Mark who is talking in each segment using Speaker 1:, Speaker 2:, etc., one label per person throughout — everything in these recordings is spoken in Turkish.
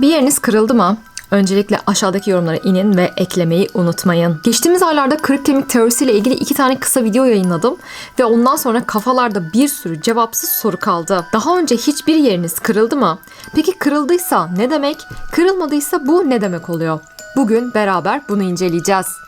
Speaker 1: Bir yeriniz kırıldı mı? Öncelikle aşağıdaki yorumlara inin ve eklemeyi unutmayın. Geçtiğimiz aylarda kırık kemik teorisiyle ilgili iki tane kısa video yayınladım ve ondan sonra kafalarda bir sürü cevapsız soru kaldı. Daha önce hiçbir yeriniz kırıldı mı? Peki kırıldıysa ne demek? Kırılmadıysa bu ne demek oluyor? Bugün beraber bunu inceleyeceğiz.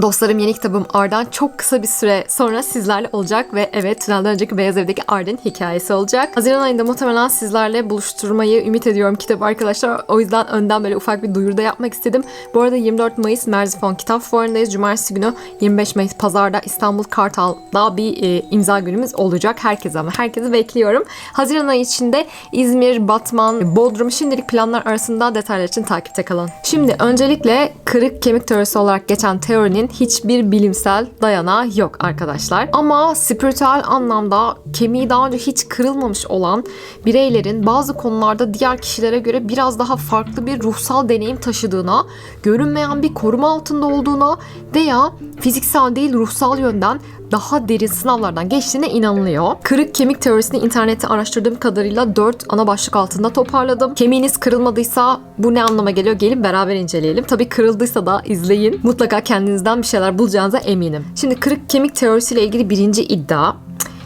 Speaker 1: Dostlarım yeni kitabım Arden çok kısa bir süre sonra sizlerle olacak ve evet Tünelden önceki Beyaz Ev'deki Arden hikayesi olacak. Haziran ayında muhtemelen sizlerle buluşturmayı ümit ediyorum kitabı arkadaşlar. O yüzden önden böyle ufak bir duyuruda yapmak istedim. Bu arada 24 Mayıs Merzifon Kitap Fuarı'ndayız. Cumartesi günü 25 Mayıs Pazar'da İstanbul Kartal'da bir e, imza günümüz olacak. Herkese ama herkesi bekliyorum. Haziran ayı içinde İzmir, Batman, Bodrum şimdilik planlar arasında detaylar için takipte kalın. Şimdi öncelikle kırık kemik teorisi olarak geçen teorinin hiçbir bilimsel dayanağı yok arkadaşlar. Ama spiritüel anlamda kemiği daha önce hiç kırılmamış olan bireylerin bazı konularda diğer kişilere göre biraz daha farklı bir ruhsal deneyim taşıdığına, görünmeyen bir koruma altında olduğuna veya fiziksel değil ruhsal yönden daha derin sınavlardan geçtiğine inanılıyor. Kırık kemik teorisini internette araştırdığım kadarıyla 4 ana başlık altında toparladım. Kemiğiniz kırılmadıysa bu ne anlama geliyor? Gelin beraber inceleyelim. Tabii kırıldıysa da izleyin. Mutlaka kendinizden bir şeyler bulacağınıza eminim. Şimdi kırık kemik teorisiyle ilgili birinci iddia.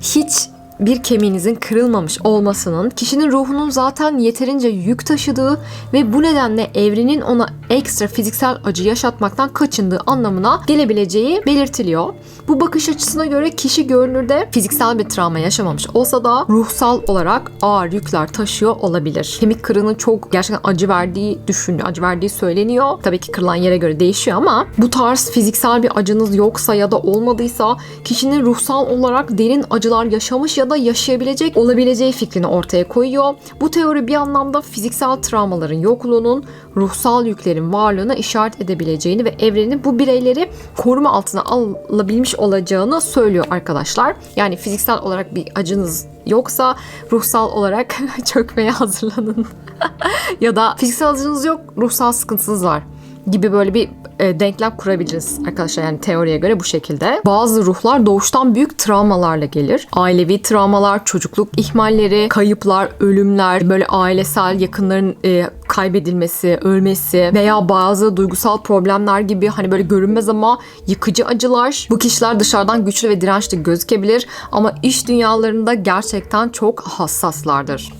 Speaker 1: Hiç bir kemiğinizin kırılmamış olmasının kişinin ruhunun zaten yeterince yük taşıdığı ve bu nedenle evrenin ona ekstra fiziksel acı yaşatmaktan kaçındığı anlamına gelebileceği belirtiliyor. Bu bakış açısına göre kişi görünürde fiziksel bir travma yaşamamış olsa da ruhsal olarak ağır yükler taşıyor olabilir. Kemik kırığının çok gerçekten acı verdiği düşünüyor, acı verdiği söyleniyor. Tabii ki kırılan yere göre değişiyor ama bu tarz fiziksel bir acınız yoksa ya da olmadıysa kişinin ruhsal olarak derin acılar yaşamış ya da yaşayabilecek olabileceği fikrini ortaya koyuyor. Bu teori bir anlamda fiziksel travmaların yokluğunun ruhsal yüklerin varlığına işaret edebileceğini ve evrenin bu bireyleri koruma altına alabilmiş olacağını söylüyor arkadaşlar. Yani fiziksel olarak bir acınız yoksa ruhsal olarak çökmeye hazırlanın. ya da fiziksel acınız yok, ruhsal sıkıntınız var gibi böyle bir e, denklem kurabiliriz arkadaşlar yani teoriye göre bu şekilde. Bazı ruhlar doğuştan büyük travmalarla gelir. Ailevi travmalar, çocukluk ihmalleri, kayıplar, ölümler, böyle ailesel yakınların e, kaybedilmesi, ölmesi veya bazı duygusal problemler gibi hani böyle görünmez ama yıkıcı acılar. Bu kişiler dışarıdan güçlü ve dirençli gözükebilir ama iş dünyalarında gerçekten çok hassaslardır.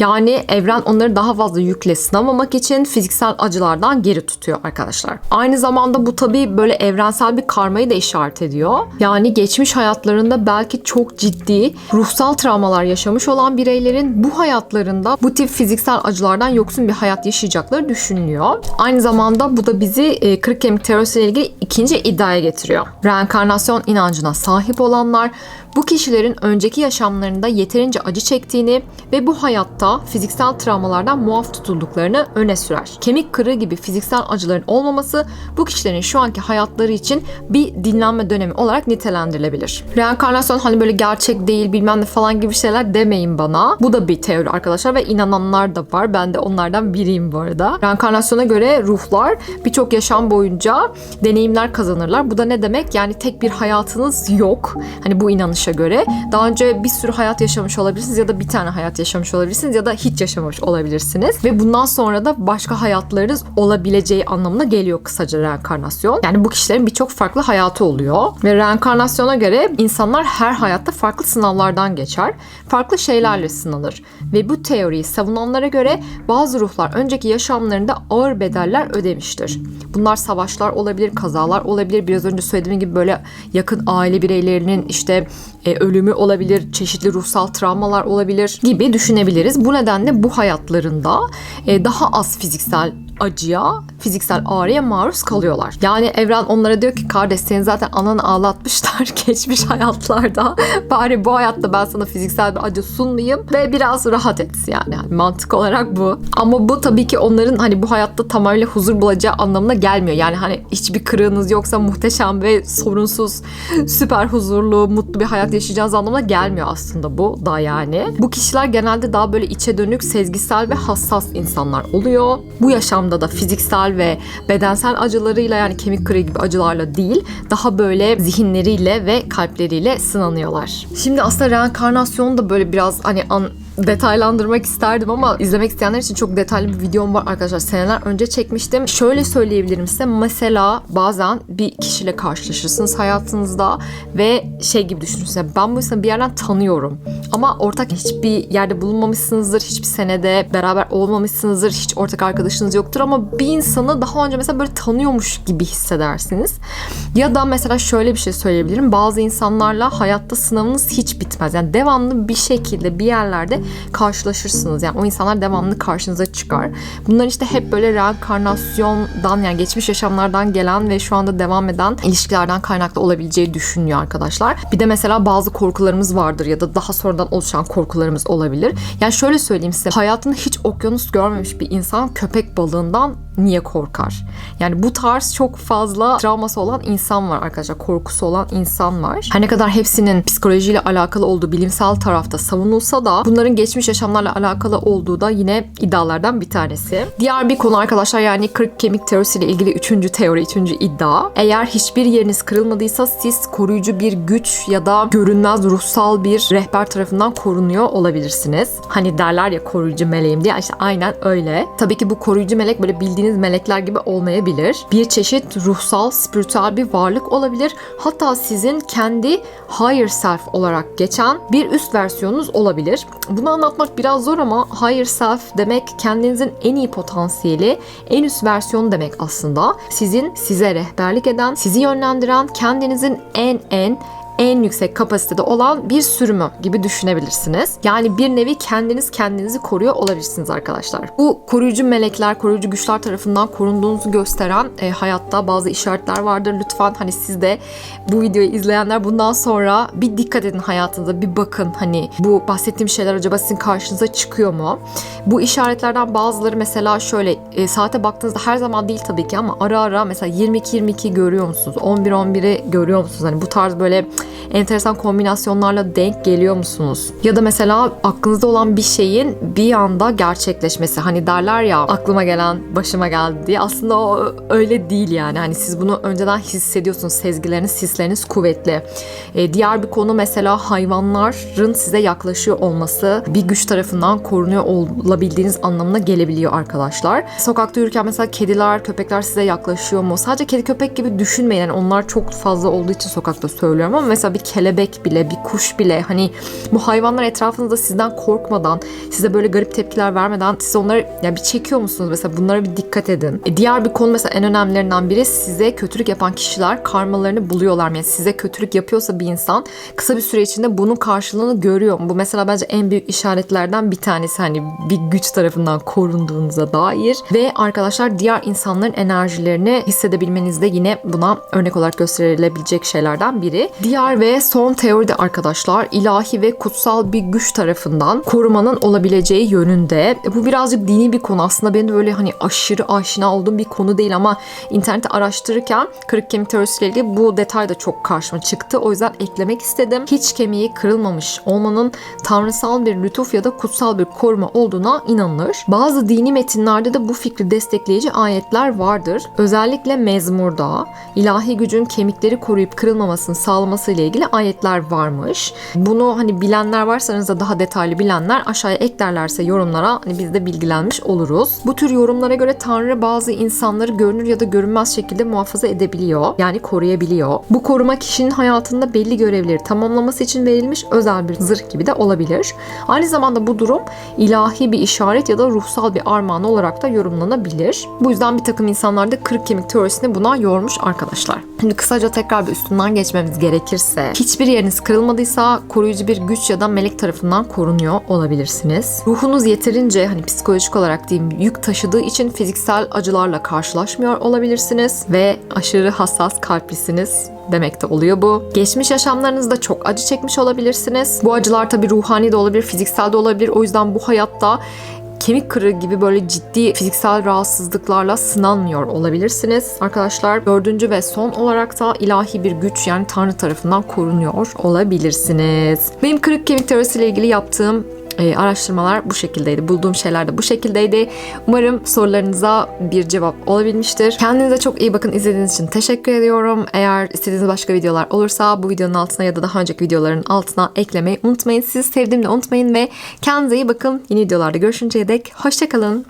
Speaker 1: Yani evren onları daha fazla yükle sınamamak için fiziksel acılardan geri tutuyor arkadaşlar. Aynı zamanda bu tabii böyle evrensel bir karmayı da işaret ediyor. Yani geçmiş hayatlarında belki çok ciddi ruhsal travmalar yaşamış olan bireylerin bu hayatlarında bu tip fiziksel acılardan yoksun bir hayat yaşayacakları düşünülüyor. Aynı zamanda bu da bizi e, kırık kemik terörüyle ilgili ikinci iddiaya getiriyor. Reenkarnasyon inancına sahip olanlar bu kişilerin önceki yaşamlarında yeterince acı çektiğini ve bu hayatta fiziksel travmalardan muaf tutulduklarını öne sürer. Kemik kırığı gibi fiziksel acıların olmaması bu kişilerin şu anki hayatları için bir dinlenme dönemi olarak nitelendirilebilir. Reenkarnasyon hani böyle gerçek değil bilmem ne falan gibi şeyler demeyin bana. Bu da bir teori arkadaşlar ve inananlar da var. Ben de onlardan biriyim bu arada. Reenkarnasyona göre ruhlar birçok yaşam boyunca deneyimler kazanırlar. Bu da ne demek? Yani tek bir hayatınız yok. Hani bu inanış inanışa göre daha önce bir sürü hayat yaşamış olabilirsiniz ya da bir tane hayat yaşamış olabilirsiniz ya da hiç yaşamamış olabilirsiniz ve bundan sonra da başka hayatlarınız olabileceği anlamına geliyor kısaca reenkarnasyon. Yani bu kişilerin birçok farklı hayatı oluyor ve reenkarnasyona göre insanlar her hayatta farklı sınavlardan geçer. Farklı şeylerle sınanır ve bu teoriyi savunanlara göre bazı ruhlar önceki yaşamlarında ağır bedeller ödemiştir. Bunlar savaşlar olabilir, kazalar olabilir. Biraz önce söylediğim gibi böyle yakın aile bireylerinin işte e, ölümü olabilir, çeşitli ruhsal travmalar olabilir gibi düşünebiliriz. Bu nedenle bu hayatlarında e, daha az fiziksel acıya, fiziksel ağrıya maruz kalıyorlar. Yani evren onlara diyor ki kardeş seni zaten ananı ağlatmışlar geçmiş hayatlarda. Bari bu hayatta ben sana fiziksel bir acı sunmayayım ve biraz rahat et yani. yani mantık olarak bu. Ama bu tabii ki onların hani bu hayatta tamamıyla huzur bulacağı anlamına gelmiyor. Yani hani hiçbir kırığınız yoksa muhteşem ve sorunsuz, süper huzurlu, mutlu bir hayat yaşayacağınız anlamına gelmiyor aslında bu da yani. Bu kişiler genelde daha böyle içe dönük, sezgisel ve hassas insanlar oluyor. Bu yaşamda da fiziksel ve bedensel acılarıyla yani kemik kırığı gibi acılarla değil daha böyle zihinleriyle ve kalpleriyle sınanıyorlar. Şimdi aslında reenkarnasyon da böyle biraz hani an, detaylandırmak isterdim ama izlemek isteyenler için çok detaylı bir videom var arkadaşlar. Seneler önce çekmiştim. Şöyle söyleyebilirim size. Mesela bazen bir kişiyle karşılaşırsınız hayatınızda ve şey gibi düşünürsünüz. Ben bu insanı bir yerden tanıyorum. Ama ortak hiçbir yerde bulunmamışsınızdır. Hiçbir senede beraber olmamışsınızdır. Hiç ortak arkadaşınız yoktur ama bir insanı daha önce mesela böyle tanıyormuş gibi hissedersiniz. Ya da mesela şöyle bir şey söyleyebilirim. Bazı insanlarla hayatta sınavınız hiç bitmez. Yani devamlı bir şekilde bir yerlerde karşılaşırsınız. Yani o insanlar devamlı karşınıza çıkar. Bunlar işte hep böyle reenkarnasyondan yani geçmiş yaşamlardan gelen ve şu anda devam eden ilişkilerden kaynaklı olabileceği düşünüyor arkadaşlar. Bir de mesela bazı korkularımız vardır ya da daha sonradan oluşan korkularımız olabilir. Yani şöyle söyleyeyim size. Hayatında hiç okyanus görmemiş bir insan köpek balığından niye korkar? Yani bu tarz çok fazla travması olan insan var arkadaşlar. Korkusu olan insan var. Her ne kadar hepsinin psikolojiyle alakalı olduğu bilimsel tarafta savunulsa da bunların geçmiş yaşamlarla alakalı olduğu da yine iddialardan bir tanesi. Diğer bir konu arkadaşlar yani kırık kemik teorisiyle ilgili üçüncü teori, üçüncü iddia. Eğer hiçbir yeriniz kırılmadıysa siz koruyucu bir güç ya da görünmez ruhsal bir rehber tarafından korunuyor olabilirsiniz. Hani derler ya koruyucu meleğim diye işte aynen öyle. Tabii ki bu koruyucu melek böyle bildiğiniz melekler gibi olmayabilir. Bir çeşit ruhsal, spiritüel bir varlık olabilir. Hatta sizin kendi higher self olarak geçen bir üst versiyonunuz olabilir. Bunu anlatmak biraz zor ama higher self demek kendinizin en iyi potansiyeli, en üst versiyonu demek aslında. Sizin size rehberlik eden, sizi yönlendiren, kendinizin en en en yüksek kapasitede olan bir sürümü gibi düşünebilirsiniz. Yani bir nevi kendiniz kendinizi koruyor olabilirsiniz arkadaşlar. Bu koruyucu melekler, koruyucu güçler tarafından korunduğunuzu gösteren e, hayatta bazı işaretler vardır. Lütfen hani siz de bu videoyu izleyenler bundan sonra bir dikkat edin hayatınıza, bir bakın hani bu bahsettiğim şeyler acaba sizin karşınıza çıkıyor mu? Bu işaretlerden bazıları mesela şöyle e, saate baktığınızda her zaman değil tabii ki ama ara ara mesela 22-22 görüyor musunuz? 11-11'i görüyor musunuz? Hani bu tarz böyle enteresan kombinasyonlarla denk geliyor musunuz? Ya da mesela aklınızda olan bir şeyin bir anda gerçekleşmesi. Hani derler ya aklıma gelen başıma geldi diye. Aslında o öyle değil yani. Hani siz bunu önceden hissediyorsunuz. Sezgileriniz, hisleriniz kuvvetli. Ee, diğer bir konu mesela hayvanların size yaklaşıyor olması bir güç tarafından korunuyor olabildiğiniz anlamına gelebiliyor arkadaşlar. Sokakta yürürken mesela kediler, köpekler size yaklaşıyor mu? Sadece kedi köpek gibi düşünmeyin. Yani onlar çok fazla olduğu için sokakta söylüyorum ama mesela bir kelebek bile, bir kuş bile hani bu hayvanlar etrafınızda sizden korkmadan, size böyle garip tepkiler vermeden siz onları ya bir çekiyor musunuz? Mesela bunlara bir dikkat edin. E diğer bir konu mesela en önemlilerinden biri size kötülük yapan kişiler karmalarını buluyorlar? Yani size kötülük yapıyorsa bir insan kısa bir süre içinde bunun karşılığını görüyor mu? Bu mesela bence en büyük işaretlerden bir tanesi hani bir güç tarafından korunduğunuza dair ve arkadaşlar diğer insanların enerjilerini hissedebilmenizde yine buna örnek olarak gösterilebilecek şeylerden biri. Diğer ve son teoride arkadaşlar ilahi ve kutsal bir güç tarafından korumanın olabileceği yönünde. E, Bu birazcık dini bir konu aslında benim de böyle hani aşırı aşina olduğum bir konu değil ama internette araştırırken kırık kemik teorisiyle ilgili bu detay da çok karşıma çıktı. O yüzden eklemek istedim. Hiç kemiği kırılmamış olmanın tanrısal bir lütuf ya da kutsal bir koruma olduğuna inanılır. Bazı dini metinlerde de bu fikri destekleyici ayetler vardır. Özellikle Mezmur'da ilahi gücün kemikleri koruyup kırılmamasını sağlaması ile ilgili ayetler varmış. Bunu hani bilenler varsa aranızda daha detaylı bilenler aşağıya eklerlerse yorumlara hani biz de bilgilenmiş oluruz. Bu tür yorumlara göre Tanrı bazı insanları görünür ya da görünmez şekilde muhafaza edebiliyor. Yani koruyabiliyor. Bu koruma kişinin hayatında belli görevleri tamamlaması için verilmiş özel bir zırh gibi de olabilir. Aynı zamanda bu durum ilahi bir işaret ya da ruhsal bir armağan olarak da yorumlanabilir. Bu yüzden bir takım insanlar da kırık kemik teorisini buna yormuş arkadaşlar. Şimdi kısaca tekrar bir üstünden geçmemiz gerekirse hiçbir yeriniz kırılmadıysa koruyucu bir güç ya da melek tarafından korunuyor olabilirsiniz. Ruhunuz yeterince hani psikolojik olarak diyeyim yük taşıdığı için fiziksel acılarla karşılaşmıyor olabilirsiniz ve aşırı hassas kalplisiniz demek de oluyor bu. Geçmiş yaşamlarınızda çok acı çekmiş olabilirsiniz. Bu acılar tabii ruhani de olabilir, fiziksel de olabilir. O yüzden bu hayatta kemik kırığı gibi böyle ciddi fiziksel rahatsızlıklarla sınanmıyor olabilirsiniz. Arkadaşlar dördüncü ve son olarak da ilahi bir güç yani Tanrı tarafından korunuyor olabilirsiniz. Benim kırık kemik teorisiyle ilgili yaptığım Ee, araştırmalar bu şekildeydi. Bulduğum şeyler de bu şekildeydi. Umarım sorularınıza bir cevap olabilmiştir. Kendinize çok iyi bakın. İzlediğiniz için teşekkür ediyorum. Eğer istediğiniz başka videolar olursa bu videonun altına ya da daha önceki videoların altına eklemeyi unutmayın. Sizi sevdiğimi de unutmayın ve kendinize iyi bakın. Yeni videolarda görüşünceye dek hoşçakalın.